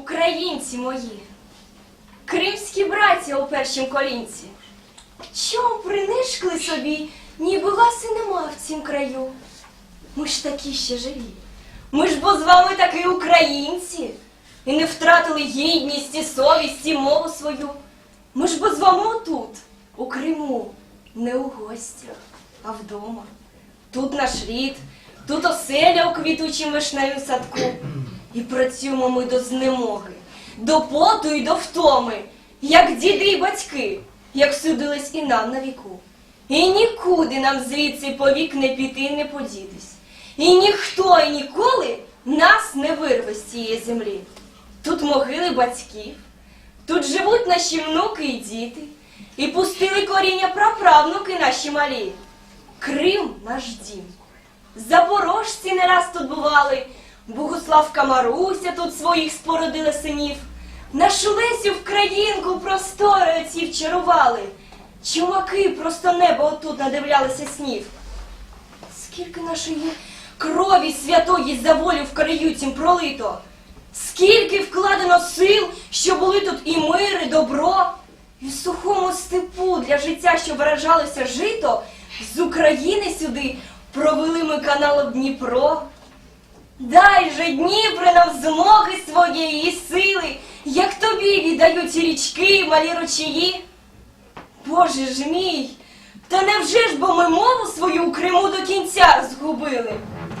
Українці мої, кримські браття у першім колінці, чом принишкли собі, ніби вас і нема в цім краю? Ми ж такі ще живі. Ми ж бо з вами таки українці, і не втратили гідність і совість і мову свою. Ми ж бо з вами отут, у Криму, не у гостях, а вдома. Тут наш рід, тут оселя у квітучім вишневім садку. І працюємо ми до знемоги, до поту і до втоми, як діди і батьки, як судились і нам на віку. І нікуди нам звідси повік не піти, і не подітись. І ніхто і ніколи нас не вирве з цієї землі. Тут могили батьків, тут живуть наші внуки і діти, і пустили коріння праправнуки наші малі. Крим наш дім. Запорожці не раз тут бували, Богуславка Маруся тут своїх спородила синів. Нашу Лесю в країнку простори оці вчарували. Чумаки просто небо отут надивлялися снів. Скільки нашої крові святої за волю в краю цім пролито, скільки вкладено сил, що були тут і мир, і добро, і в сухому степу для життя, що виражалося жито, з України сюди провели ми каналом Дніпро. Дай же Дніпре нам змоги своєї сили, як тобі віддають річки, малі ручаї. Боже ж мій, та невже ж бо ми мову свою у Криму до кінця згубили?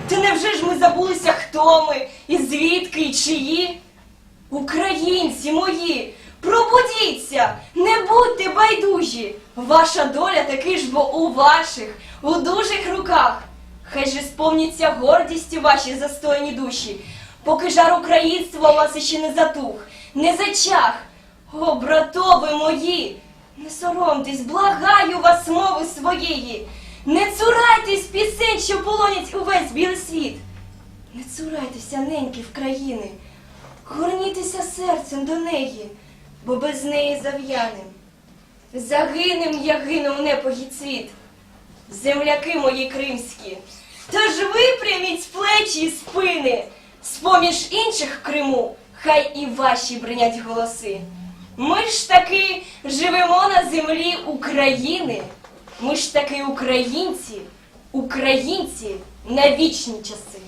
Та невже ж ми забулися, хто ми, і звідки, і чиї? Українці мої, пробудіться, не будьте байдужі. Ваша доля таки ж бо у ваших, у дужих руках. Хай же сповніться гордістю ваші застойні душі, поки жар українства у вас іще не затух, не зачах. О, братови мої, не соромтесь, благаю вас мови своєї. Не цурайтесь пісень, що полонять увесь білий світ. Не цурайтеся, неньки в країни, горнітеся серцем до неї, бо без неї зав'янем. Загинем я гину в непогі цвіт, земляки мої кримські. Тож випряміть плечі і спини, з-поміж інших в Криму, хай і ваші бринять голоси. Ми ж таки живемо на землі України. Ми ж таки українці, українці на вічні часи.